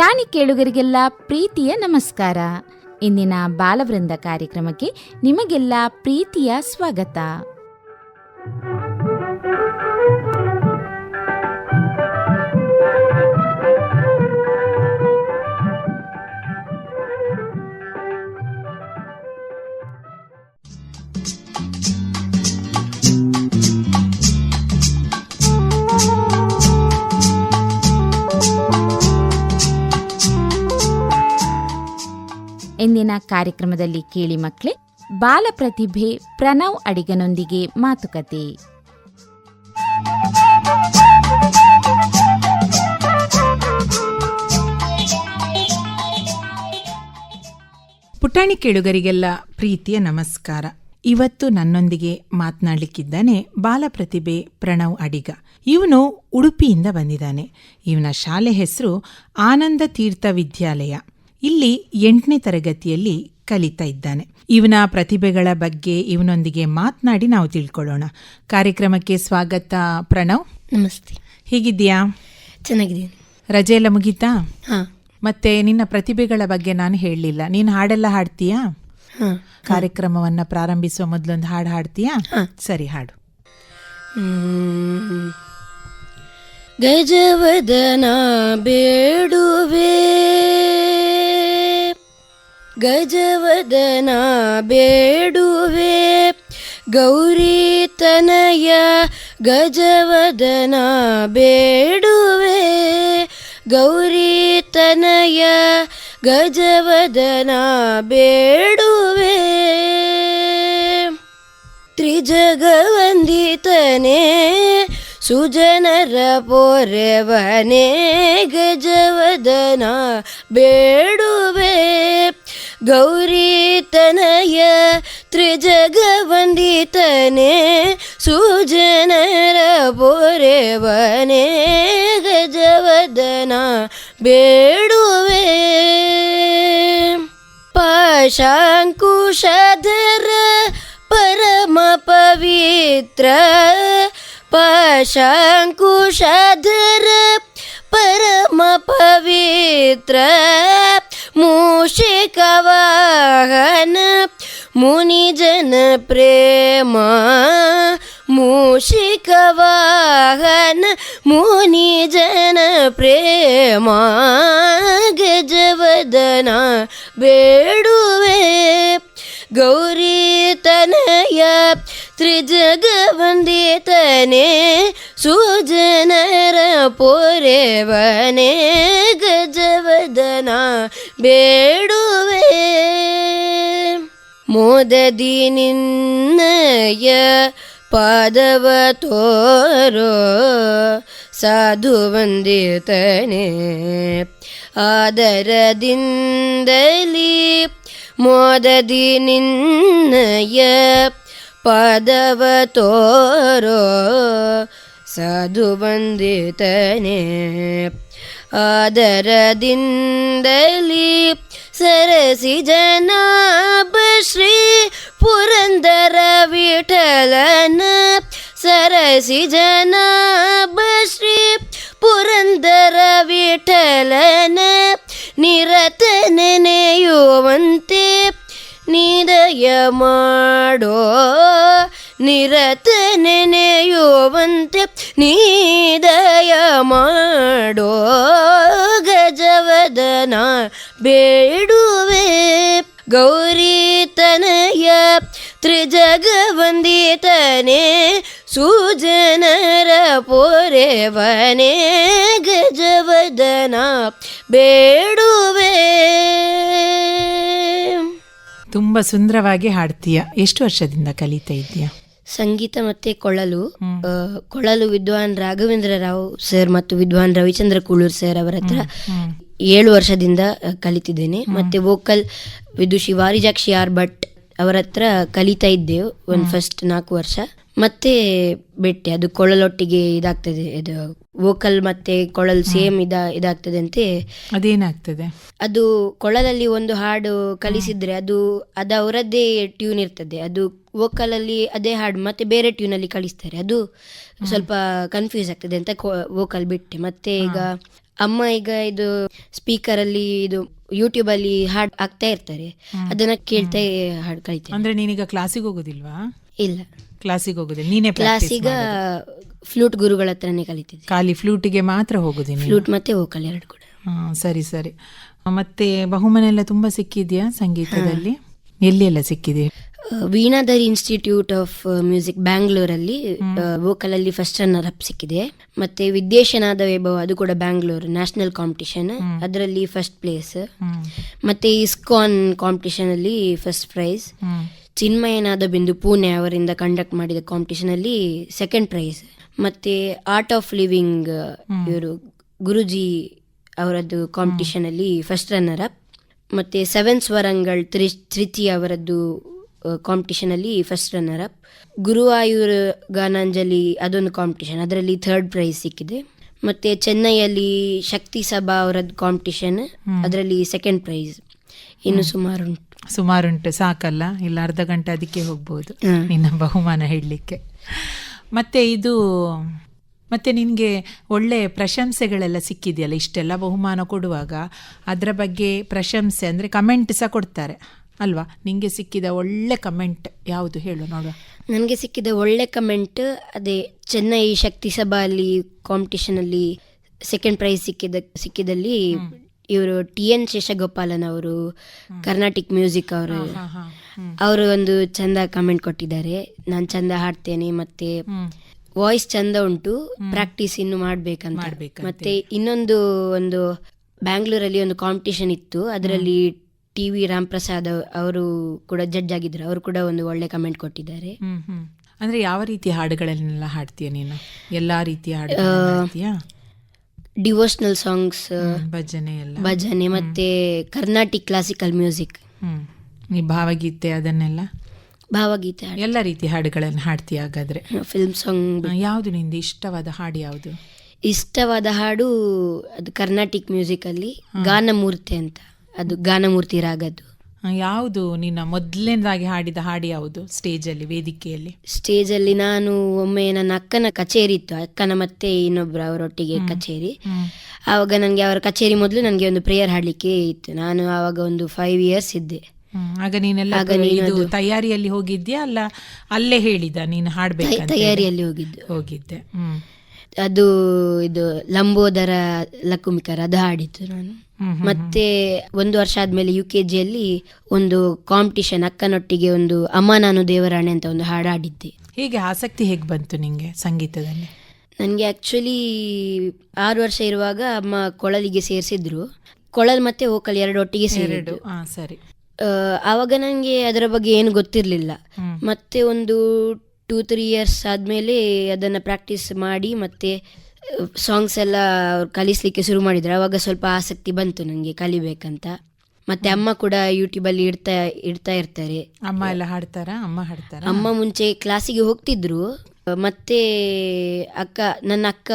ಪುಟಾಣಿ ಕೇಳುಗರಿಗೆಲ್ಲ ಪ್ರೀತಿಯ ನಮಸ್ಕಾರ. ಇಂದಿನ ಬಾಲವೃಂದ ಕಾರ್ಯಕ್ರಮಕ್ಕೆ ನಿಮಗೆಲ್ಲ ಪ್ರೀತಿಯ ಸ್ವಾಗತ. ಇಂದಿನ ಕಾರ್ಯಕ್ರಮದಲ್ಲಿ ಕೇಳಿ ಮಕ್ಕಳೇ, ಬಾಲ ಪ್ರತಿಭೆ ಪ್ರಣವ್ ಅಡಿಗನೊಂದಿಗೆ ಮಾತುಕತೆ. ಪುಟಾಣಿ ಕೇಳುಗರಿಗೆಲ್ಲ ಪ್ರೀತಿಯ ನಮಸ್ಕಾರ. ಇವತ್ತು ನನ್ನೊಂದಿಗೆ ಮಾತನಾಡಲಿಕ್ಕಿದ್ದಾನೆ ಬಾಲಪ್ರತಿಭೆ ಪ್ರಣವ್ ಅಡಿಗ. ಇವನು ಉಡುಪಿಯಿಂದ ಬಂದಿದ್ದಾನೆ. ಇವನ ಶಾಲೆ ಹೆಸರು ಆನಂದ ತೀರ್ಥ ವಿದ್ಯಾಲಯ. ಇಲ್ಲಿ ಎಂಟನೇ ತರಗತಿಯಲ್ಲಿ ಕಲಿತಾ ಇದ್ದಾನೆ. ಇವನ ಪ್ರತಿಭೆಗಳ ಬಗ್ಗೆ ಇವನೊಂದಿಗೆ ಮಾತನಾಡಿ ನಾವು ತಿಳ್ಕೊಳ್ಳೋಣ. ಕಾರ್ಯಕ್ರಮಕ್ಕೆ ಸ್ವಾಗತ ಪ್ರಣವ್. ನಮಸ್ತೆ. ಹೇಗಿದ್ದೀಯಾ? ಚೆನ್ನಾಗಿದ್ದೀನಿ. ರಜೆ ಎಲ್ಲ ಮುಗೀತಾ? ಹಾಂ. ಮತ್ತೆ ನಿನ್ನ ಪ್ರತಿಭೆಗಳ ಬಗ್ಗೆ ನಾನು ಹೇಳಲಿಲ್ಲ. ನೀನು ಹಾಡೆಲ್ಲ ಹಾಡ್ತೀಯಾ? ಹಾಂ. ಕಾರ್ಯಕ್ರಮವನ್ನ ಪ್ರಾರಂಭಿಸುವ ಮೊದಲೊಂದು ಹಾಡು ಹಾಡ್ತೀಯಾ? ಸರಿ ಹಾಡು. ಗಜವದನ ಬೇಡುವೆ. ಗಜವದನ ಬೇಡುವೆ ಗೌರಿತನಯ ಗಜವದನ ಬೇಡುವೆ ಗೌರಿತನಯ ಗಜವದನ ಬೇಡುವೆ. ತ್ರಿಜಗವಂದಿತನೇ ಸುಜನರ ಪೊರೆವನೇ ಗಜವದನ ಬೇಡುವೆ. ಗೌರಿ ತನಯ ತ್ರಿಜಗವಂದಿತನೇ ಸುಜನರ ಪೋರೆವನೇ ಗಜವದನ ಬೇಡುವೆ ಪಾಶಾಂಕುಶಧರ ಪರಮ ಪವಿತ್ರ ಪಾಶಾಂಕುಶಧರ ಪರಮ ಪವಿತ್ರ िखवाहन मुनिजन जन मूषिकवाहन मुनिजन शिखवाहन प्रेमा गजवदना बेडुवे गौरी तनय ತ್ರಿಜಗವಂದಿತನೇ ಸುಜನರ ಪೋರೆವನೇ ಗಜವದನ ಬೇಡುವೆ ಮೋದದಿ ನಿನ್ನಯ ಪಾದವ ತೋರೋ ಸಾಧು ವಂದಿತನೇ ಆದರದಿಂದಲಿ ಮೋದದಿ ನಿನ್ನಯ ಪಾದವ ತೋರೋ ಸಾಧು ವಂದಿತನೇ ಆದರದಿಂದಲಿ ಸರಸಿ ಜನಾಭ ಶ್ರೀ ಪುರಂದರ ವಿಠಲನ ಸರಸಿ ಜನಾಭ ಶ್ರೀ ಪುರಂದರ ವಿಠಲನ ನಿರತ ನೆನೆಯುವಂತೆ ನಿದಯ ಮಾಡೋ ನಿರತ ನೆನೆಯುವಂತೆ ನಿದಯ ಮಾಡೋ ಗಜವದನ ಬೇಡುವೆ ಗೌರಿ ತನಯ ತ್ರಿಜಗವಂದಿತನೇ ಸುಜನರ ಪೋರೆವನೇ ಗಜವದನ ಬೇಡುವೆ ತುಂಬಾ ಸುಂದರವಾಗಿ ಹಾಡ್ತೀಯ. ಎಷ್ಟು ವರ್ಷದಿಂದ ಕಲಿತಾ ಇದೀಯ ಸಂಗೀತ ಮತ್ತೆ ಕೊಳಲು. ಕೊಳಲು ವಿದ್ವಾನ್ ರಾಘವೇಂದ್ರ ರಾವ್ ಸರ್ ಮತ್ತು ವಿದ್ವಾನ್ ರವಿಚಂದ್ರ ಕುಳೂರ್ ಸರ್ ಅವರ ಹತ್ರ ಏಳು ವರ್ಷದಿಂದ ಕಲಿತಿದ್ದೇನೆ. ಮತ್ತೆ ವೋಕಲ್ ವಿದುಷಿ ವಾರಿಜಾಕ್ಷಿ ಆರ್ ಭಟ್ ಅವರ ಹತ್ರ ಕಲಿತಾ ಇದ್ದೆವು ಒಂದು ಫಸ್ಟ್ ನಾಲ್ಕು ವರ್ಷ. ಮತ್ತೆ ಬಿಟ್ಟೆ ಅದು ಕೊಳಲೊಟ್ಟಿಗೆ ಇದಾಗ್ತದೆ. ಇದು ವೋಕಲ್ ಮತ್ತೆ ಕೊಳಲ್ ಸೇಮ್ ಇದ ಇದಾಗ್ತದೆ ಅಂತೆ. ಅದೇನಾಗ್ತದೆ? ಅದು ಕೊಳಲಲ್ಲಿ ಒಂದು ಹಾಡು ಕಲಿಸಿದ್ರೆ ಅದು ಅದು ಅವರದ್ದೇ ಟ್ಯೂನ್ ಇರ್ತದೆ. ಅದು ವೋಕಲ್ ಅಲ್ಲಿ ಅದೇ ಹಾಡು ಮತ್ತೆ ಬೇರೆ ಟ್ಯೂನ್ ಅಲ್ಲಿ ಕಲಿಸ್ತಾರೆ. ಅದು ಸ್ವಲ್ಪ ಕನ್ಫ್ಯೂಸ್ ಆಗ್ತದೆ ಅಂತ ವೋಕಲ್ ಬಿಟ್ಟೆ. ಮತ್ತೆ ಈಗ ಅಮ್ಮ ಈಗ ಇದು ಸ್ಪೀಕರ್ ಅಲ್ಲಿ ಇದು ಯೂಟ್ಯೂಬ್ ಅಲ್ಲಿ ಹಾಡ್ ಆಗ್ತಾ ಇರ್ತಾರೆ. ಅದನ್ನ ಕೇಳ್ತಾ ಹಾಡ್ ಕಲಿತೇನೆ ಅಂದ್ರೆ ನೀನೀಗ ಕ್ಲಾಸಿಗೆ ಹೋಗೋದಿಲ್ವಾ? ಇಲ್ಲ. ಕ್ಲಾಸಿಗೆ ಹೋಗುದು. ನೀನೇ ಕ್ಲಾಸಿಗ ಫ್ಲೂಟ್ ಗುರುಗಳ ಹತ್ರನೇ ಕಲಿತಿದ್ದೆ. ಖಾಲಿ ಫ್ಲೂಟಿಗೆ ಮಾತ್ರ ಹೋಗುದಿಲ್ಲ ಫ್ಲೂಟ್ ಮತ್ತೆ ವೋಕಲ್ ಎರಡು ಕೂಡ. ಹಾ ಸರಿ ಸರಿ. ಮತ್ತೆ ಬಹುಮಾನ ಎಲ್ಲ ತುಂಬಾ ಸಿಕ್ಕಿದ್ಯಾ ಸಂಗೀತದಲ್ಲಿ? ಎಲ್ಲಿ ಎಲ್ಲ ಸಿಕ್ಕಿದೆ? ಆ, ವೀಣಾಧರ್ ಇನ್ಸ್ಟಿಟ್ಯೂಟ್ ಆಫ್ ಮ್ಯೂಸಿಕ್ ಬ್ಯಾಂಗ್ಳೂರಲ್ಲಿ ವೋಕಲ್ ಅಲ್ಲಿ ಫಸ್ಟ್ ರನ್ನರ್ ಅಪ್ ಸಿಕ್ಕಿದೆ. ಮತ್ತೆ ವಿದ್ಯೇಶನಾದ ವೈಭವ ಅದು ಕೂಡ ಬ್ಯಾಂಗ್ಳೂರ್ ನ್ಯಾಷನಲ್ ಕಾಂಪಿಟಿಷನ್ ಅದರಲ್ಲಿ ಫಸ್ಟ್ ಪ್ಲೇಸ್ ಹ್ಮ್. ಮತ್ತೆ ಇಸ್ಕಾನ್ ಕಾಂಪಿಟಿಷನ್ ಅಲ್ಲಿ ಫಸ್ಟ್ ಪ್ರೈಸ್ ಹ್ಮ್. ಚಿನ್ಮಯನಾದ ಬಿಂದು ಪುಣೆ ಅವರಿಂದ ಕಂಡಕ್ಟ್ ಮಾಡಿದ ಕಾಂಪಿಟೇಷನಲ್ಲಿ ಸೆಕೆಂಡ್ ಪ್ರೈಸ್ ಮತ್ತೆ ಆರ್ಟ್ ಆಫ್ ಲಿವಿಂಗ್ ಇವರು ಗುರುಜಿ ಅವರದ್ದು ಕಾಂಪಿಟೇಷನಲ್ಲಿ ಫಸ್ಟ್ ರನ್ನರ್ ಅಪ್ ಮತ್ತೆ ಸೆವೆನ್ ಸ್ವರಂಗಳ್ ತ್ರಿ ತ್ರಿತಿ ಅವರದ್ದು ಕಾಂಪಿಟೇಷನಲ್ಲಿ first runner up Guruvayur Gananjali ಅದೊಂದು ಕಾಂಪಿಟೇಷನ್ ಅದರಲ್ಲಿ ಥರ್ಡ್ ಪ್ರೈಸ್ ಸಿಕ್ಕಿದೆ. ಮತ್ತೆ ಚೆನ್ನೈಯಲ್ಲಿ ಶಕ್ತಿ ಸಭಾ ಅವರದ್ದು ಕಾಂಪಿಟೇಷನ್ ಅದರಲ್ಲಿ ಸೆಕೆಂಡ್ ಪ್ರೈಸ್ ಇನ್ನು ಸುಮಾರು ಉಂಟು. ಸುಮಾರುಂಟು ಸಾಕಲ್ಲ? ಇಲ್ಲ ಅರ್ಧ ಗಂಟೆ ಅದಕ್ಕೆ ಹೋಗ್ಬೋದು. ನಿನ್ನ ಬಹುಮಾನ ಹೇಳಲಿಕ್ಕೆ. ಮತ್ತೆ ಇದು ಮತ್ತೆ ನಿನಗೆ ಒಳ್ಳೆ ಪ್ರಶಂಸೆಗಳೆಲ್ಲ ಸಿಕ್ಕಿದೆಯಲ್ಲ ಇಷ್ಟೆಲ್ಲ ಬಹುಮಾನ ಕೊಡುವಾಗ? ಅದರ ಬಗ್ಗೆ ಪ್ರಶಂಸೆ ಅಂದರೆ ಕಮೆಂಟ್ ಸಹ ಕೊಡ್ತಾರೆ ಅಲ್ವಾ? ನಿಮಗೆ ಸಿಕ್ಕಿದ ಒಳ್ಳೆ ಕಮೆಂಟ್ ಯಾವುದು ಹೇಳು ನೋಡುವ. ನನಗೆ ಸಿಕ್ಕಿದ ಒಳ್ಳೆ ಕಮೆಂಟ್ ಅದೇ ಚೆನ್ನೈ ಶಕ್ತಿ ಸಭಾ ಅಲ್ಲಿ ಕಾಂಪಿಟೇಷನಲ್ಲಿ ಸೆಕೆಂಡ್ ಪ್ರೈಸ್ ಸಿಕ್ಕಿದ ಸಿಕ್ಕಿದಲ್ಲಿ ಇವರು ಟಿ ಎನ್ ಶೇಷಗೋಪಾಲನ್ ಅವರು ಕರ್ನಾಟಿಕ್ ಮ್ಯೂಸಿಕ್ ಅವರು ಅವರು ಒಂದು ಚಂದ ಕಮೆಂಟ್ ಕೊಟ್ಟಿದ್ದಾರೆ. ನಾನು ಚಂದ ಹಾಡ್ತೇನೆ ಮತ್ತೆ ವಾಯ್ಸ್ ಚಂದ ಉಂಟು ಪ್ರಾಕ್ಟೀಸ್ ಇನ್ನು ಮಾಡ್ಬೇಕಂತ. ಮತ್ತೆ ಇನ್ನೊಂದು ಒಂದು ಬ್ಯಾಂಗ್ಳೂರಲ್ಲಿ ಒಂದು ಕಾಂಪಿಟೇಷನ್ ಇತ್ತು. ಅದರಲ್ಲಿ ಟಿ ವಿ ರಾಮ್ ಪ್ರಸಾದ್ ಅವರು ಕೂಡ ಜಡ್ಜ್ ಆಗಿದ್ರು. ಅವರು ಕೂಡ ಒಂದು ಒಳ್ಳೆ ಕಮೆಂಟ್ ಕೊಟ್ಟಿದ್ದಾರೆ. ಅಂದ್ರೆ ಯಾವ ರೀತಿ ಹಾಡುಗಳನ್ನೆಲ್ಲ ಹಾಡ್ತೀಯ ನೀನು? ಎಲ್ಲಾ ರೀತಿಯ ಹಾಡು ಡಿವೋಷನಲ್ ಸಾಂಗ್ಸ್ ಭಜನೆ ಎಲ್ಲ. ಭಜನೆ ಮತ್ತೆ ಕರ್ನಾಟಿಕ್ ಕ್ಲಾಸಿಕಲ್ ಮ್ಯೂಸಿಕ್ ಈ ಭಾವಗೀತೆ ಅದನ್ನೆಲ್ಲ? ಭಾವಗೀತೆ ಎಲ್ಲ ರೀತಿ ಹಾಡುಗಳನ್ನು ಹಾಡ್ತೀಯ ಹಾಗಾದ್ರೆ? ಫಿಲ್ಮ್ ಸಾಂಗ್ ಯಾವುದು ನಿಂದು ಇಷ್ಟವಾದ ಹಾಡು ಯಾವುದು? ಇಷ್ಟವಾದ ಹಾಡು ಅದು ಕರ್ನಾಟಿಕ್ ಮ್ಯೂಸಿಕ್ ಅಲ್ಲಿ ಗಾನಮೂರ್ತಿ ಅಂತ. ಅದು ಗಾನಮೂರ್ತಿ ರಾಗದ್ದು. ಯಾವುದು ನಿನ್ನ ಮೊದಲನೇದಾಗಿ ಹಾಡಿದ ಹಾಡು ಯಾವುದು ಸ್ಟೇಜಲ್ಲಿ ವೇದಿಕೆಯಲ್ಲಿ? ಸ್ಟೇಜ್ ಅಲ್ಲಿ ನಾನು ಒಮ್ಮೆ ನನ್ನ ಅಕ್ಕನ ಕಚೇರಿ ಇತ್ತು. ಅಕ್ಕನ ಮತ್ತೆ ಇನ್ನೊಬ್ರು ಅವರೊಟ್ಟಿಗೆ ಕಚೇರಿ. ಆವಾಗ ನನಗೆ ಅವರ ಕಚೇರಿ ಮೊದಲು ನನಗೆ ಒಂದು ಪ್ರೇಯರ್ ಹಾಡ್ಲಿಕ್ಕೆ ಇತ್ತು. ನಾನು ಆವಾಗ ಒಂದು ಫೈವ್ ಇಯರ್ಸ್ ಇದ್ದೆ. ಆಗ ನೀನೆಲ್ಲ ಇದು ತಯಾರಿಯಲ್ಲಿ ಹೋಗಿದ್ಯಾ? ಅಲ್ಲ ಅಲ್ಲೇ ಹೇಳಿದ ನೀನು ಹಾಡಬೇಕು? ತಯಾರಿಯಲ್ಲಿ ಹೋಗಿದ್ದೆ. ಹೋಗಿದ್ದೆ. ಹ್ಮ್. ಅದು ಇದು ಲಂಬೋದರ ಲಕುಮಿಕರ ಅದು ಹಾಡಿದ್ದು ನಾನು. ಮತ್ತೆ ಒಂದು ವರ್ಷ ಆದ್ಮೇಲೆ ಯು ಕೆ ಜಿಯಲ್ಲಿ ಒಂದು ಕಾಂಪಿಟಿಷನ್ ಅಕ್ಕನೊಟ್ಟಿಗೆ ಒಂದು ಅಮ್ಮ ನಾನು ದೇವರಾಣೆ ಅಂತ ಒಂದು ಹಾಡು ಹಾಡಿದ್ದೆ. ಹೀಗೆ ಆಸಕ್ತಿ ಹೇಗೆ ಬಂತು ನಿಂಗೆ ಸಂಗೀತದಲ್ಲಿ? ನನಗೆ ಆಕ್ಚುಲಿ ಆರು ವರ್ಷ ಇರುವಾಗ ಅಮ್ಮ ಕೊಳಲಿಗೆ ಸೇರಿಸಿದ್ರು. ಕೊಳಲ್ ಮತ್ತೆ ಓಕಲ್ ಎರಡು ಒಟ್ಟಿಗೆ ಸೇರಿದ್ದು ಸರಿ ಆವಾಗ ನನಗೆ ಅದರ ಬಗ್ಗೆ ಏನು ಗೊತ್ತಿರಲಿಲ್ಲ. ಮತ್ತೆ ಒಂದು ಟೂ ತ್ರೀ ಇಯರ್ಸ್ ಆದಮೇಲೆ ಅದನ್ನು ಪ್ರಾಕ್ಟೀಸ್ ಮಾಡಿ ಮತ್ತೆ ಸಾಂಗ್ಸ್ ಎಲ್ಲ ಅವ್ರು ಕಲಿಸ್ಲಿಕ್ಕೆ ಶುರು ಮಾಡಿದ್ರು. ಆವಾಗ ಸ್ವಲ್ಪ ಆಸಕ್ತಿ ಬಂತು ನನಗೆ ಕಲಿಬೇಕಂತ. ಮತ್ತೆ ಅಮ್ಮ ಕೂಡ ಯೂಟ್ಯೂಬಲ್ಲಿ ಇಡ್ತಾ ಇಡ್ತಾ ಇರ್ತಾರೆ. ಅಮ್ಮ ಎಲ್ಲ ಹಾಡ್ತಾರಾ? ಅಮ್ಮ ಹಾಡ್ತಾರ? ಅಮ್ಮ ಮುಂಚೆ ಕ್ಲಾಸಿಗೆ ಹೋಗ್ತಿದ್ರು. ಮತ್ತೆ ಅಕ್ಕ ನನ್ನ ಅಕ್ಕ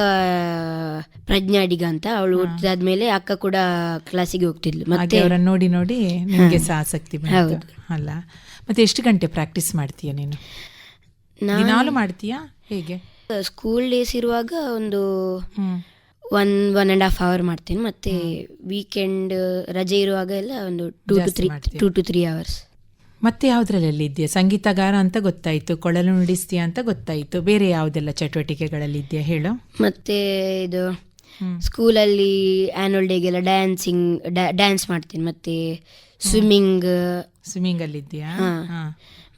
ಪ್ರಜ್ಞಾಡಿಗ ಅಂತ ಅವಳು ಹುಟ್ಟಿದಾದ್ಮೇಲೆ ಅಕ್ಕ ಕೂಡ ಕ್ಲಾಸಿಗೆ ಹೋಗ್ತಿದ್ಲು. ಹಾಗೆ ಮತ್ತೆ ಅವರನ್ನು ನೋಡಿ ನೋಡಿ ನಿಮಗೆ ಸಹ ಆಸಕ್ತಿ. ಅಲ್ಲ. ಮತ್ತೆ ಎಷ್ಟು ಗಂಟೆ ಪ್ರಾಕ್ಟೀಸ್ ಮಾಡ್ತೀಯ ನಾನು? ದಿನಾಲು ಮಾಡ್ತೀಯಾ? ಹೇಗೆ? ಸ್ಕೂಲ್ ಡೇಸ್ ಇರುವಾಗ ಒಂದು one one and half hour ಮಾಡ್ತೇನೆ. ಮತ್ತೆ ವೀಕೆಂಡ್ ರಜೆ ಇರುವಾಗ ಎಲ್ಲ ಒಂದು two to three. Two to three hours ಮತ್ತೆ ಯಾವ್ದ್ರಲ್ಲಿ ಇದೆಯಾ ಸಂಗೀತಗಾರ ಅಂತ ಗೊತ್ತಾಯ್ತು ಕೊಳಲು ನುಡಿಸ್ತೀಯ ಅಂತ ಗೊತ್ತಾಯ್ತು. ಬೇರೆ ಯಾವುದೆಲ್ಲ ಚಟುವಟಿಕೆಗಳಲ್ಲಿ ಇದೆಯಾ ಹೇಳು. ಮತ್ತೆ ಇದು. ಸ್ಕೂಲಲ್ಲಿ ಆ್ಯನ್ಯುವಲ್ ಡೇಗೆಲ್ಲ ಡ್ಯಾನ್ಸಿಂಗ್ ಡ್ಯಾನ್ಸ್ ಮಾಡ್ತೀನಿ. ಮತ್ತೆ ಸ್ವಿಮ್ಮಿಂಗ್ ಸ್ವಿಮ್ಮಿಂಗ್ ಅಲ್ಲಿ ಇದೆಯಾ.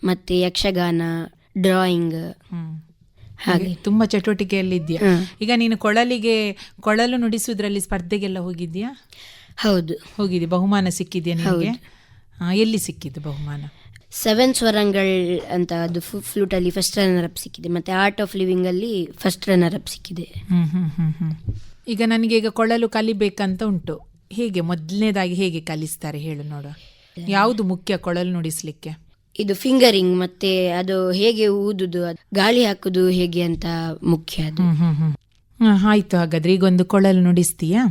ಮತ್ತೆ ಯಕ್ಷಗಾನ ಡ್ರಾಯಿಂಗ್ ಹ್ಮ್. ಹಾಗೆ. ತುಂಬಾ ಚಟುವಟಿಕೆಯಲ್ಲಿ ಇದೆಯಾ. ಈಗ ನೀನು ಕೊಳಲಿಗೆ ಕೊಳಲು ನುಡಿಸುವುದರಲ್ಲಿ ಸ್ಪರ್ಧೆಗೆಲ್ಲ ಹೋಗಿದ್ಯಾ ಹೌದು. ಹೋಗಿದೆ ಬಹುಮಾನ ಸಿಕ್ಕಿದ್ಯಾ ನಿಮಗೆ ಹಾ, ಎಲ್ಲಿ ಸಿಕ್ಕಿದ್ದು ಬಹುಮಾನ? ಸೆವೆನ್ ಸ್ವರಂಗಳ್ ಅಂತ ಅದು ಫ್ಲೂಟ್ ಅಲ್ಲಿ ಫಸ್ಟ್ ರನ್ನರ್ ಅಪ್ ಸಿಕ್ಕಿದೆ. ಮತ್ತೆ ಆರ್ಟ್ ಆಫ್ ಲಿವಿಂಗ್ ಅಲ್ಲಿ ಫಸ್ಟ್ ರನ್ನರ್ ಅಪ್ ಸಿಕ್ಕಿದೆ ಈಗ ನನಗೆ ಈಗ ಕೊಳಲು ಕಲಿಬೇಕಂತ ಉಂಟು. ಹೇಗೆ ಮೊದಲನೇದಾಗಿ ಹೇಗೆ ಕಲಿಸ್ತಾರೆ ಹೇಳು ನೋಡು ಯಾವುದು ಮುಖ್ಯ ಕೊಳಲು ನುಡಿಸ್ಲಿಕ್ಕೆ? ಇದು ಫಿಂಗರಿಂಗ್ ಮತ್ತೆ ಅದು ಹೇಗೆ ಊದುದು ಅದ್ ಗಾಳಿ ಹಾಕುದು ಹೇಗೆ ಅಂತ ಮುಖ್ಯ ಅದು. ಹ್ಮ್ ಹ್ಮ್ ಹ್ಮ್. ಹ್ಮ್, ಆಯ್ತು ಹಾಗಾದ್ರೆ ಈಗೊಂದು ಕೊಳಲು ನುಡಿಸ್ತೀಯಾ?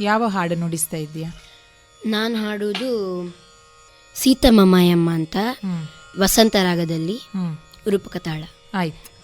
ಯಾವ ಹಾಡು ನುಡಿಸ್ತಾ ಇದ್ದೀಯಾ? ನಾನು ಹಾಡುವುದು ಸೀತಮ್ಮ ಮಾಯಮ್ಮ ಅಂತ ಹ್ಮ್. ವಸಂತ ರಾಗದಲ್ಲಿ ಹ್ಮ್. ರೂಪಕ ತಾಳ. ಆಯ್ತು.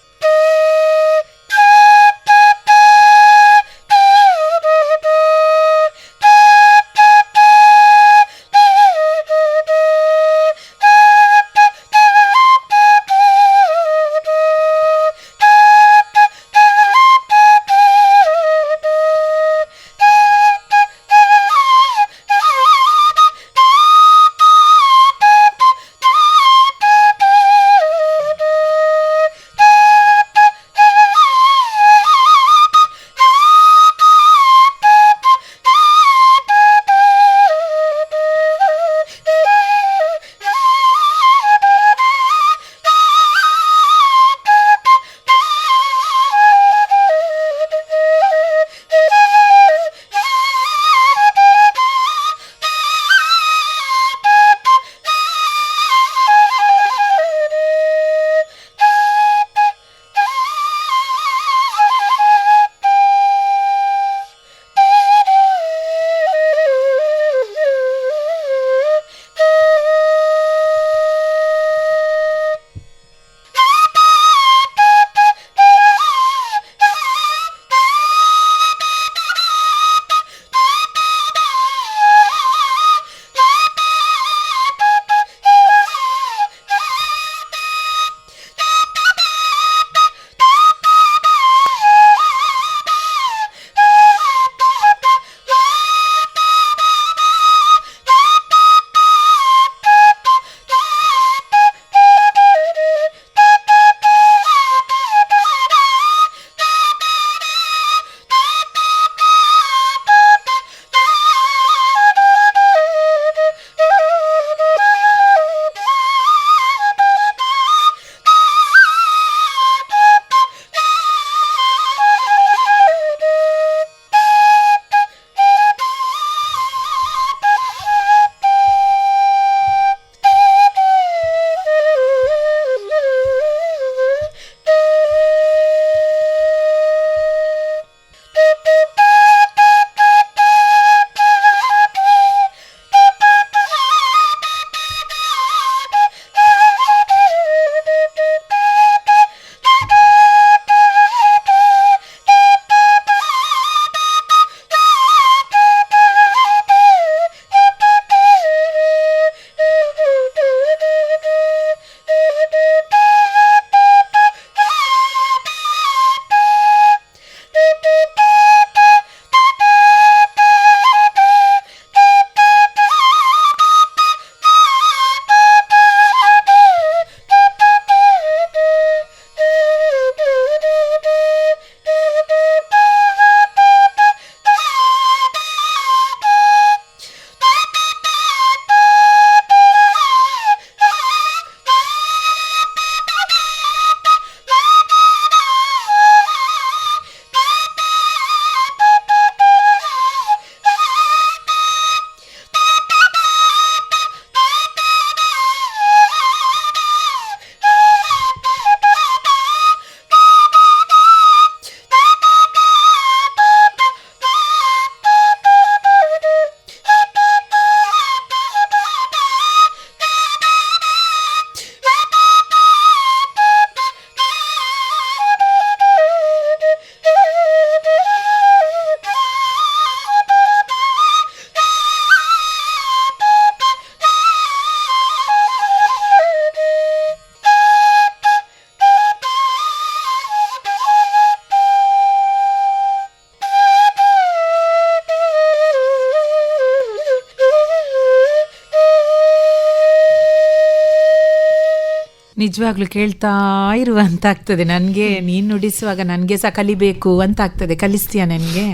ನಿಜವಾಗ್ಲೂ ಕೇಳ್ತಾ ಇರುವಂತ ಆಗ್ತದೆ ನನಗೆ ನೀನು ನುಡಿಸುವಾಗ ನನಗೆ ಸಹ ಕಲಿಬೇಕು ಅಂತ ಆಗ್ತದೆ ಕಲಿಸ್ತೀಯ ನನಗೆ?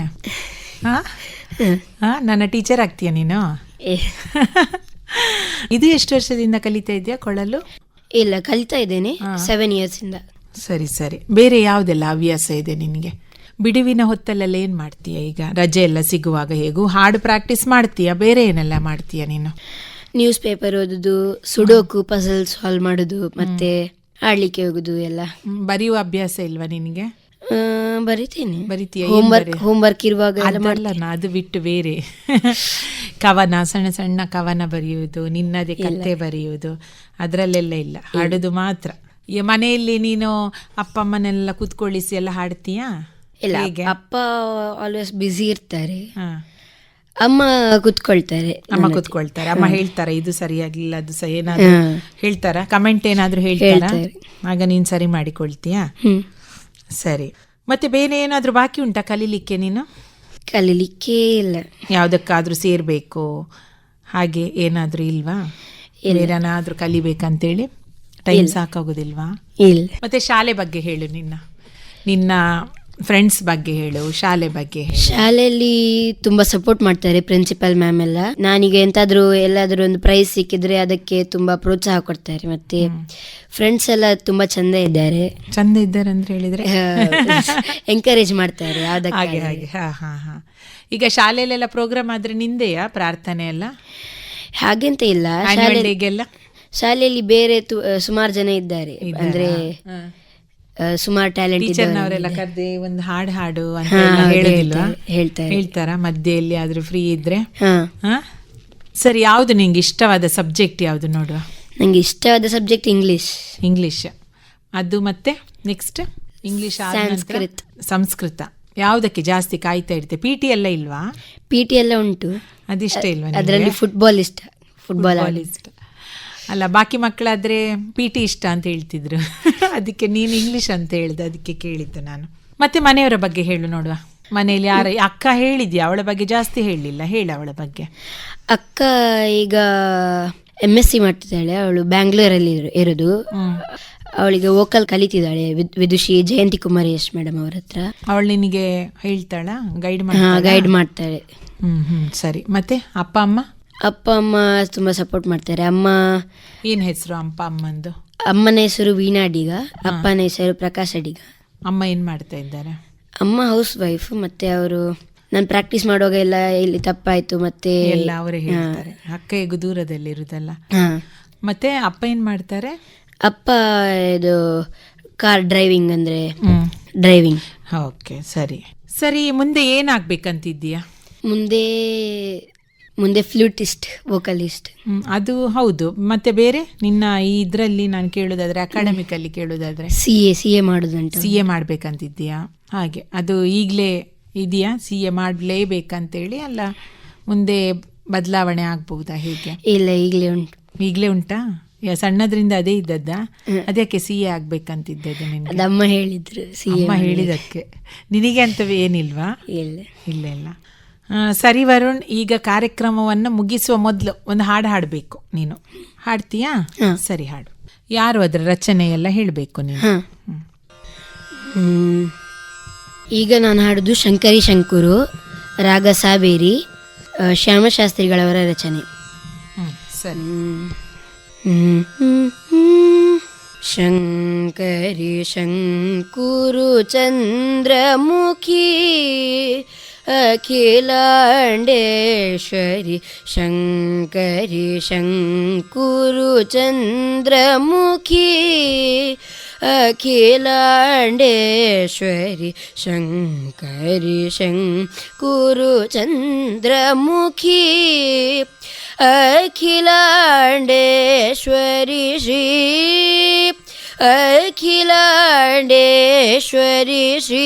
ಹಾ? ಹಾ. ನನ್ನ ಟೀಚರ್ ಆಗ್ತೀಯ ನೀನು? ಇದು ಎಷ್ಟು ವರ್ಷದಿಂದ ಕಲಿತಾ ಇದೆಯಾ ಕೊಳ್ಳಲು? ಇಲ್ಲ ಕಲಿತಾ ಇದ್ದೇನೆ ಸೆವೆನ್ ಇಯರ್ಸ್ ಇಂದ. ಸರಿ ಸರಿ. ಬೇರೆ ಯಾವುದೆಲ್ಲ ಹವ್ಯಾಸ ಇದೆ ನಿನಗೆ? ಬಿಡುವಿನ ಹೊತ್ತಲ್ಲೆಲ್ಲ ಏನು ಮಾಡ್ತೀಯ ಈಗ? ರಜೆ ಎಲ್ಲ ಸಿಗುವಾಗ ಹೇಗೂ? ಹಾಡು ಪ್ರಾಕ್ಟೀಸ್ ಮಾಡ್ತೀಯ? ಬೇರೆ ಏನೆಲ್ಲ ಮಾಡ್ತೀಯ ನೀನು? ನ್ಯೂಸ್ ಪೇಪರ್ ಓದುದು ಸುಡೋಕು ಪಸಲ್ ಸಾಲ್ವ್ ಮಾಡುದು ಮತ್ತೆ ಆಡ್ಲಿಕ್ಕೆ ಹೋಗುದು ಎಲ್ಲ. ಬರೆಯುವ ಅಭ್ಯಾಸ ಇಲ್ವಾ ನಿನಗೆ? ಆ, ಬರಿತೀನಿ. ಬರಿತೀಯ? ಹೋಮ್ವರ್ಕ್ ಹೋಮ್ವರ್ಕ್ ಇರುವಾಗ ಎಲ್ಲ ಅದಲ್ಲ ನಾ ಅದು ಬಿಟ್ಟು ಬೇರೆ. ಕವನ ಸಣ್ಣ ಸಣ್ಣ ಕವನ ಬರೆಯುವುದು ನಿನ್ನದೇ ಕತೆ ಬರೆಯುವುದು ಅದರಲ್ಲೆಲ್ಲ ಇಲ್ಲ. ಹಾಡುದು ಮಾತ್ರ. ಈ ಮನೆಯಲ್ಲಿ ನೀನು ಅಪ್ಪ ಅಮ್ಮನೆಲ್ಲ ಕೂತ್ಕೊಳ್ಳಿಸಿ ಎಲ್ಲ ಹಾಡ್ತೀಯಾ? ಇಲ್ಲ ಹೇಗೆ? ಅಪ್ಪ ಆಲ್ವೇಸ್ ಬ್ಯುಸಿ ಇರ್ತಾರೆ. ಹಾ. ಅಮ್ಮ ಕುತ್ಕೊಳ್ತಾರೆ ಅಮ್ಮ ಕೂತ್ಕೊಳ್ತಾರೆ. ಅಮ್ಮ ಹೇಳ್ತಾರೆ ಇದು ಸರಿಯಾಗಿಲ್ಲ ಅದು ಸಹ ಏನಾದ್ರು. ಹೇಳ್ತಾರ? ಕಮೆಂಟ್ ಏನಾದ್ರು ಹೇಳ್ತಾರ. ಆಗ ನೀನ್ ಸರಿ ಮಾಡಿಕೊಳ್ತೀಯಾ? ಸರಿ. ಮತ್ತೆ ಬೇರೆ ಏನಾದ್ರು ಬಾಕಿ ಉಂಟಾ ಕಲೀಲಿಕ್ಕೆ ನೀನು? ಕಲೀಲಿಕ್ಕೆ ಇಲ್ಲ. ಯಾವ್ದಕ್ಕಾದ್ರೂ ಸೇರ್ಬೇಕು? ಹಾಗೆ ಏನಾದ್ರೂ ಇಲ್ವಾ? ಏನಾದ್ರೂ ಕಲಿಬೇಕಂತೇಳಿ ಟೈಮ್ ಸಾಕಾಗೋದಿಲ್ವಾ? ಇಲ್ಲ. ಮತ್ತೆ ಶಾಲೆ ಬಗ್ಗೆ ಹೇಳು ನಿನ್ನ. ನಿನ್ನ ಫ್ರೆಂಡ್ಸ್ ಬಗ್ಗೆ ಹೇಳು ಶಾಲೆ ಬಗ್ಗೆ ಶಾಲೆಯಲ್ಲಿ ತುಂಬಾ ಸಪೋರ್ಟ್ ಮಾಡ್ತಾರೆ ಪ್ರಿನ್ಸಿಪಲ್ ಮ್ಯಾಮ್ ಎಲ್ಲ. ನಾನೀಗ ಎಂತಾದ್ರೂ ಎಲ್ಲಾದ್ರೂ ಒಂದು ಪ್ರೈಸ್ ಸಿಕ್ಕಿದ್ರೆ ಅದಕ್ಕೆ ತುಂಬಾ ಪ್ರೋತ್ಸಾಹ ಕೊಡ್ತಾರೆ. ಮತ್ತೆ ಫ್ರೆಂಡ್ಸ್ ಎಲ್ಲ ತುಂಬಾ ಚಂದ ಇದ್ದಾರೆ. ಚಂದ ಇದ್ದಾರೆ ಅಂತ ಹೇಳಿದ್ರೆ? ಎಂಕರೇಜ್ ಮಾಡ್ತಾರೆ ಹಾಗೆ ಹಾಗೆ. ಹಾ ಹಾ ಹಾ. ಈಗ ಶಾಲೆಯಲ್ಲೆಲ್ಲ ಪ್ರೋಗ್ರಾಮ್ ಆದ್ರೆ ನಿಂದೆಯಾ ಪ್ರಾರ್ಥನೆ ಎಲ್ಲ? ಹಾಗೆಂತ ಇಲ್ಲ. ಶಾಲೆ ಶಾಲೆಯಲ್ಲಿ ಬೇರೆ ಸುಮಾರು ಜನ ಇದ್ದಾರೆ. ಅಂದ್ರೆ ಸುಮಾರು ಟ್ಯಾಲೆಂಟ್ ಟೀಚರ್ನವರೆಲ್ಲ ಕರ್ದಿ ಒಂದು ಹಾಡು ಹಾಡು ಅಂತ ಹೇಳ್ತಾರೆ, ಹೇಳ್ತಾರೆ. ಮಧ್ಯೆಯಲ್ಲಿ ಆದ್ರೂ ಫ್ರೀ ಇದ್ರೆ? ಸರಿ ಯಾವ್ದು ನಿಂಗೆ ಇಷ್ಟವಾದ ಸಬ್ಜೆಕ್ಟ್ ಯಾವ್ದು ನೋಡುವ? ನಂಗೆ ಇಷ್ಟವಾದ ಸಬ್ಜೆಕ್ಟ್ ಇಂಗ್ಲಿಷ್ ಇಂಗ್ಲಿಷ್ ಅದು ಮತ್ತೆ ನೆಕ್ಸ್ಟ್ ಇಂಗ್ಲಿಷ್ ಸಂಸ್ಕೃತ. ಸಂಸ್ಕೃತ. ಯಾವುದಕ್ಕೆ ಜಾಸ್ತಿ ಕಾಯ್ತಾ ಇರ್ತೆ? ಪಿ ಟಿ ಎಲ್ಲ ಇಲ್ವಾ? ಪಿ ಟಿ ಎಲ್ಲ ಉಂಟು. ಅದಿಷ್ಟ ಇಲ್ವಾ? ಅದರಲ್ಲಿ ಫುಟ್ಬಾಲ್ ಇಷ್ಟ. ಫುಟ್ಬಾಲ್ ಇಷ್ಟ. ಅಲ್ಲ ಬಾಕಿ ಮಕ್ಕಳಾದ್ರೆ ಪಿ ಟಿ ಇಷ್ಟ ಅಂತ ಹೇಳ್ತಿದ್ರು. ಅದಕ್ಕೆ ನೀನು ಇಂಗ್ಲಿಷ್ ಅಂತ ಹೇಳಿದೆ ಅದಕ್ಕೆ ಕೇಳಿದ್ದು ನಾನು. ಮತ್ತೆ ಮನೆಯವರ ಬಗ್ಗೆ ಹೇಳು ನೋಡುವ. ಮನೆಯಲ್ಲಿ ಯಾರ ಅಕ್ಕ ಹೇಳಿದ್ಯಾ? ಅವಳ ಬಗ್ಗೆ ಜಾಸ್ತಿ ಹೇಳಲಿಲ್ಲ. ಹೇಳ ಅವಳ ಬಗ್ಗೆ. ಅಕ್ಕ ಈಗ ಎಂ ಎಸ್ ಸಿ ಮಾಡ್ತಿದ್ದಾಳೆ. ಅವಳು ಬ್ಯಾಂಗ್ಳೂರಲ್ಲಿ ಇರು- ಇರೋದು. ಅವಳಿಗೆ ವೋಕಲ್ ಕಲಿತಿದ್ದಾಳೆ ವಿದ್- ವಿದುಷಿ ಜಯಂತಿ ಕುಮಾರೇಶ್ ಮೇಡಮ್ ಅವ್ರ ಹತ್ರ. ಅವಳು ನಿನಗೆ ಹೇಳ್ತಾಳ? ಗೈಡ್ ಗೈಡ್ ಮಾಡ್ತಾಳೆ. ಹ್ಮ್ ಹ್ಮ್ ಸರಿ. ಮತ್ತೆ ಅಪ್ಪ ಅಮ್ಮ? ಅಪ್ಪ ಅಮ್ಮ ತುಂಬ ಸಪೋರ್ಟ್ ಮಾಡ್ತಾರೆ. ಅಮ್ಮ ಏನ್ ಹೆಸರು ಅಪ್ಪ ಅಮ್ಮಂದು? ಅಮ್ಮನ ಹೆಸರು ವೀಣಾ ಅಡಿಗ ಅಪ್ಪನ ಹೆಸರು ಪ್ರಕಾಶ್ ಅಡಿಗ. ಅಮ್ಮ ಏನ್ ಮಾಡ್ತಾ ಇದ್ದಾರೆ? ಅಮ್ಮ ಹೌಸ್ ವೈಫ್ ಮತ್ತೆ ಅವರು ನಾನು ಪ್ರಾಕ್ಟೀಸ್ ಮಾಡುವಾಗ ಎಲ್ಲ ಇಲ್ಲಿ ತಪ್ಪಾಯ್ತು ಮತ್ತೆ ಎಲ್ಲ ಅವರೇ ಹೇಳ್ತಾರೆ. ಅಕ್ಕ ಹೇಗೂ ದೂರದಲ್ಲಿ ಇರುದಲ್ಲ? ಹಾ. ಮತ್ತೆ ಅಪ್ಪ ಏನ್ ಮಾಡ್ತಾರೆ? ಅಪ್ಪ ಇದು ಕಾರ್ ಡ್ರೈವಿಂಗ್ ಅಂದ್ರೆ ಹ್ಮ್. ಡ್ರೈವಿಂಗ್ ಓಕೆ ಸರಿ. ಸರಿ ಮುಂದೆ ಏನಾಗ್ಬೇಕಂತಿದ್ದೀಯಾ ಮುಂದೆ ಮುಂದೆ ಫ್ಲೂಟಿಸ್ಟ್ ವೋಕಲಿಸ್ಟ್ ಹ್ಮ್, ಅದು ಹೌದು. ಮತ್ತೆ ಬೇರೆ? ನಿನ್ನ ಈ ಇದರಲ್ಲಿ ನಾನು ಕೇಳೋದಾದ್ರೆ ಅಕಾಡೆಮಿಕಲ್ಲಿ ಕೇಳೋದಾದ್ರೆ? ಸಿ ಎ ಸಿ ಎ ಮಾಡೋದುಂಟು ಸಿ ಎ ಮಾಡ್ಬೇಕಂತಿದ್ದೀಯಾ? ಹಾಗೆ. ಅದು ಈಗಲೇ ಇದೆಯಾ? ಸಿ ಎ ಮಾಡಲೇಬೇಕಂತೇಳಿ ಅಲ್ಲ ಮುಂದೆ ಬದಲಾವಣೆ ಆಗ್ಬಹುದಾ ಹೇಗೆ? ಇಲ್ಲ ಈಗಲೇ ಉಂಟು. ಈಗಲೇ ಉಂಟಾ? ಯಾ ಸಣ್ಣದ್ರಿಂದ ಅದೇ ಇದ್ದದ್ದ? ಅದಕ್ಕೆ ಸಿ ಎ ಆಗ್ಬೇಕಂತಿದ್ದದ್ದು ನಿನ್ಗೆ? ಹೇಳಿದ್ರು ಸಿ ಎ ಅಮ್ಮ ಹೇಳಿದಕ್ಕೆ. ನಿನಗೆ ಅಂತವೇ ಏನಿಲ್ವಾ? ಇಲ್ಲ ಇಲ್ಲ. ಸರಿ ವರುಣ್ ಈಗ ಕಾರ್ಯಕ್ರಮವನ್ನು ಮುಗಿಸುವ ಮೊದಲು ಒಂದು ಹಾಡು ಹಾಡಬೇಕು ನೀನು. ಹಾಡ್ತೀಯಾ? ಸರಿ ಹಾಡು. ಯಾರು ಅದರ ರಚನೆ ಎಲ್ಲ ಹೇಳಬೇಕು ನೀನು? ಈಗ ನಾನು ಹಾಡೋದು ಶಂಕರಿ ಶಂಕುರು ರಾಗ ಸಾಬೇರಿ ಶ್ಯಾಮಶಾಸ್ತ್ರಿಗಳವರ ರಚನೆ. ಹ್ಮ್, ಸರಿ. ಶಂಕರಿ ಶಂಕುರು ಚಂದ್ರಮುಖಿ ಅಖಿಲಾಂಡೇಶ್ವರಿ ಶಂಕರಿ ಶಂಕುರು ಚಂದ್ರಮುಖಿ ಅಖಿಲಾಂಡೇಶ್ವರಿ ಶಂಕರಿ ಶಂಕುರು ಚಂದ್ರಮುಖಿ ಅಖಿಲಾಂಡೇಶ್ವರಿ ಶ್ರೀ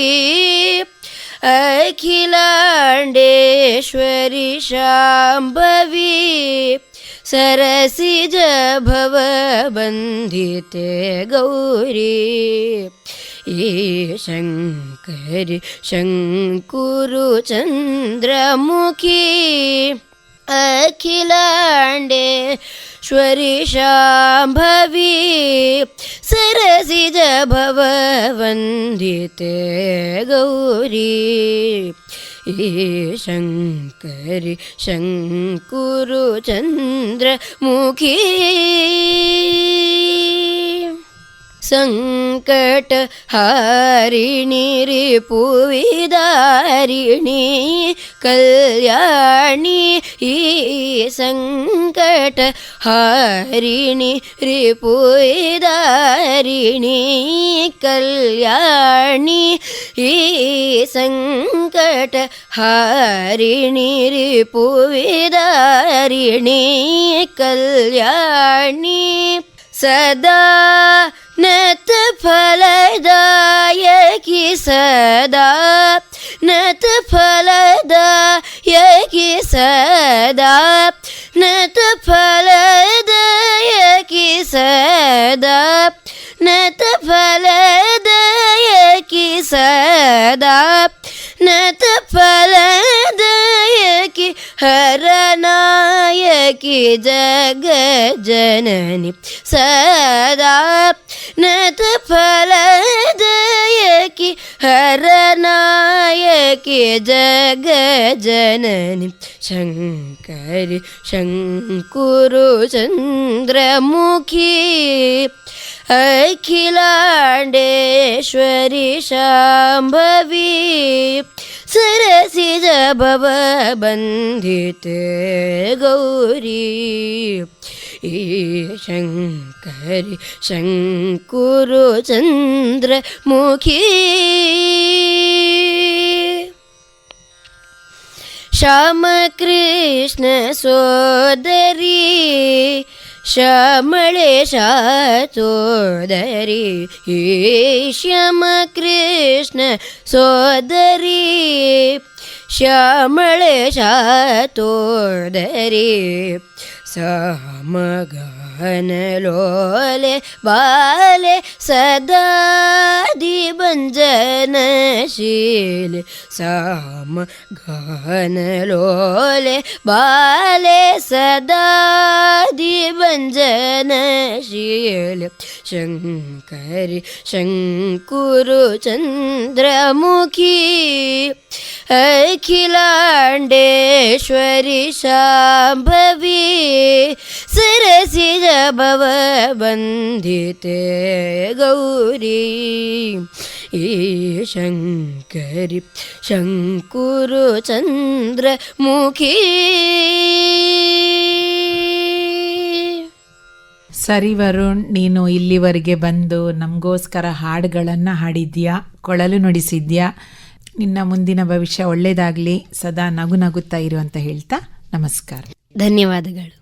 अखिलाण्डेश्वरि शाम्भवी सरसिज भवबन्धिते गौरी शङ्करि शङ्कुरुचन्द्रमुखी अखिलाण्डे श्वरिशाम्भवी सरसिज भव वन्दिते गौरी। ए शङ्करि शङ्कुरुचन्द्रमुखी। சங்கட ஹாரிணிரி புவிதாரிணி கல்யாணி சங்கட ஹாரிணி ரிபுதாரிணி கல்யாணி சங்கட ஹாரிணி ரிபுவிதாரிணி கல்யாணி. சதா सदा नत फलदायकि सदा नत फलदायकि सदा नत फलदायकि हरनायकि जगजननि सदा नत ഫലദയക്ക് ഹരനായക്ക് ജഗജനനി. ശങ്കരി ശങ്കുരു ചന്ദ്രമുഖി. അഖിലാണ്ടേശ്വരി ശാംഭവി. സരസി ഭവ ബന്ധിത്തെ ഗൗരി. शङ्करि शङ्कुरुचन्द्रमुखी श्याम श्यामकृष्ण सोदरी श्यामले शातोदरि हि श्याम कृष्ण सोदरि। श्यामले सोदरी श्यामळेशा മോഹനലോലെ ബാലെ സദാദിഭഞ്ജനശീൽ സാമ ഗാനലോലെ ബാലെ സദാദിഭഞ്ജനശീൽ ശങ്കരി ശങ്കുരു ചന്ദ്രമുഖി അഖിലാണ്ടേശ്വരി ശാംഭവി സരസി ಭವ ಬಂಧಿತೆ ಗೌರಿ. ಈ ಶಂಕರಿ ಶಂಕುರು ಚಂದ್ರ ಮುಖಿ. ಸರಿ ವರುಣ್ ನೀನು ಇಲ್ಲಿವರೆಗೆ ಬಂದು ನಮಗೋಸ್ಕರ ಹಾಡುಗಳನ್ನು ಹಾಡಿದ್ಯಾ? ಕೊಳಲು ನುಡಿಸಿದ್ಯಾ? ನಿನ್ನ ಮುಂದಿನ ಭವಿಷ್ಯ ಒಳ್ಳೇದಾಗಲಿ ಸದಾ ನಗು ನಗುತ್ತಾ ಇರು ಅಂತ ಹೇಳ್ತಾ ನಮಸ್ಕಾರ. ಧನ್ಯವಾದಗಳು.